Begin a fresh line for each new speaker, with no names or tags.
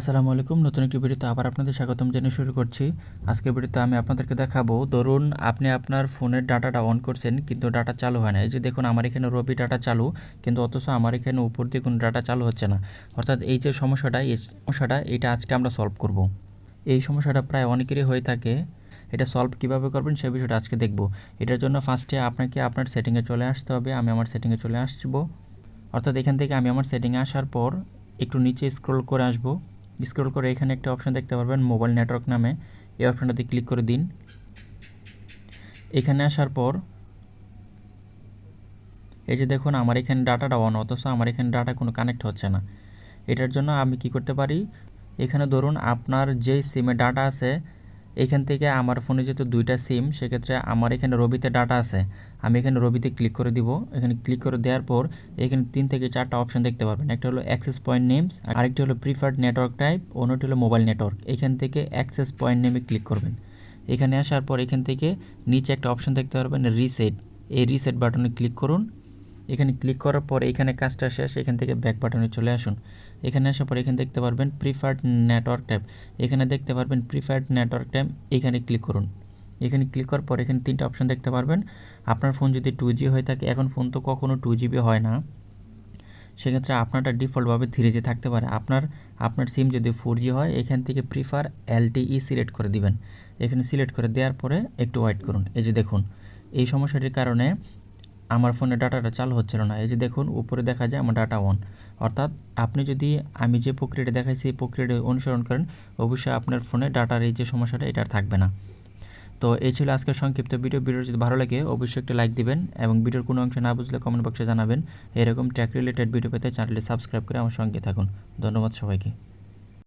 আসসালামু আলাইকুম। নতুন একটি ভিডিওতে আবার আপনাদের স্বাগতম জানিয়ে শুরু করছি। আজকের ভিডিওতে আমি আপনাদেরকে দেখাবো, ধরুন আপনি আপনার ফোনের ডাটাটা অন করছেন কিন্তু ডাটা চালু হয় না। এই যে দেখুন আমার এখানে রবি ডাটা চালু, কিন্তু অথচ আমার এখানে উপর দিয়ে কোনো ডাটা চালু হচ্ছে না। অর্থাৎ এই যে সমস্যাটা, এই সমস্যাটা এটা আজকে আমরা সলভ করব। এই সমস্যাটা প্রায় অনেকেরই হয়ে থাকে। এটা সলভ কীভাবে করবেন সেই বিষয়টা আজকে দেখব। এটার জন্য ফার্স্টে আপনাকে আপনার সেটিংয়ে চলে আসতে হবে। আমি আমার সেটিংয়ে চলে আসব। অর্থাৎ এখান থেকে আমি আমার সেটিংয়ে আসার পর একটু নিচে স্ক্রল করে আসব। স্ক্রল করে এখানে একটা অপশান দেখতে পারবেন মোবাইল নেটওয়ার্ক নামে। এই অপশানটাতে ক্লিক করে দিন। এখানে আসার পর, এই যে দেখুন, আমার এখানে ডাটাটা অন অথচ আমার এখানে ডাটা কোনো কানেক্ট হচ্ছে না। এটার জন্য আমি কি করতে পারি? এখানে ধরুন, আপনার যেই সিমে ডাটা আছে এখান থেকে আমার ফোনে যেহেতু দুইটা সিম, সেক্ষেত্রে আমার এখানে রবিতে ডাটা আছে। আমি এখানে রবিতে ক্লিক করে দিব। এখানে ক্লিক করে দেওয়ার পর এখানে তিন থেকে চারটা অপশন দেখতে পারবেন। একটা হলো অ্যাক্সেস পয়েন্ট নেমস আরেকটি হলো প্রিফার্ড নেটওয়ার্ক টাইপ অন্যটি হলো মোবাইল নেটওয়ার্ক। এখান থেকে অ্যাক্সেস পয়েন্ট নেমে ক্লিক করবেন। এখানে আসার পর এখান থেকে নিচে একটা অপশন দেখতে পারবেন, রিসেট। এই রিসেট বাটনে ক্লিক করুন। এখানে ক্লিক করার পর এখানে কাজটা শেষ, এখান থেকে ব্যাক বাটনে চলে আসুন। এখানে আসার পর এখানে দেখতে পারবেন প্রিফার্ড নেটওয়ার্ক ট্যাব এখানে দেখতে পারবেন প্রিফার্ড নেটওয়ার্ক ট্যাব এখানে ক্লিক করুন। এখানে ক্লিক করার পর এখানে তিনটা অপশন দেখতে পারবেন। আপনার ফোন যদি টু হয়ে থাকে, এখন ফোন তো কখনও টু হয় না। সেক্ষেত্রে আপনারটা ডিফল্টভাবে থ্রি জি থাকতে পারে। আপনার আপনার সিম যদি ফোর হয়, এখান থেকে প্রিফার এলটিই সিলেক্ট করে দিবেন। এখানে সিলেক্ট করে দেওয়ার পরে একটু ওয়েট করুন। এই যে দেখুন, এই সমস্যাটির কারণে আমার ফোনে ডাটাটা চালু হচ্ছিল না। এই যে দেখুন, উপরে দেখা যায় আমার ডাটা অন। অর্থাৎ আপনি যদি আমি যে প্রক্রিয়াটা দেখাইছি, এই প্রক্রিয়াটা অনুসরণ করেন, অবশ্যই আপনার ফোনে ডাটার এই যে সমস্যাটা, এটা থাকবে না। তো এই ছিল আজকের সংক্ষিপ্ত ভিডিও। ভিডিও যদি ভালো লাগে, অবশ্যই একটা লাইক দিবেন এবং ভিডিওর কোনো অংশ না বুঝলে কমেন্ট বক্সে জানাবেন। এরকম ট্যাক রিলেটেড ভিডিও পেতে চ্যানেলটি সাবস্ক্রাইব করে আমার সঙ্গে থাকুন। ধন্যবাদ সবাইকে।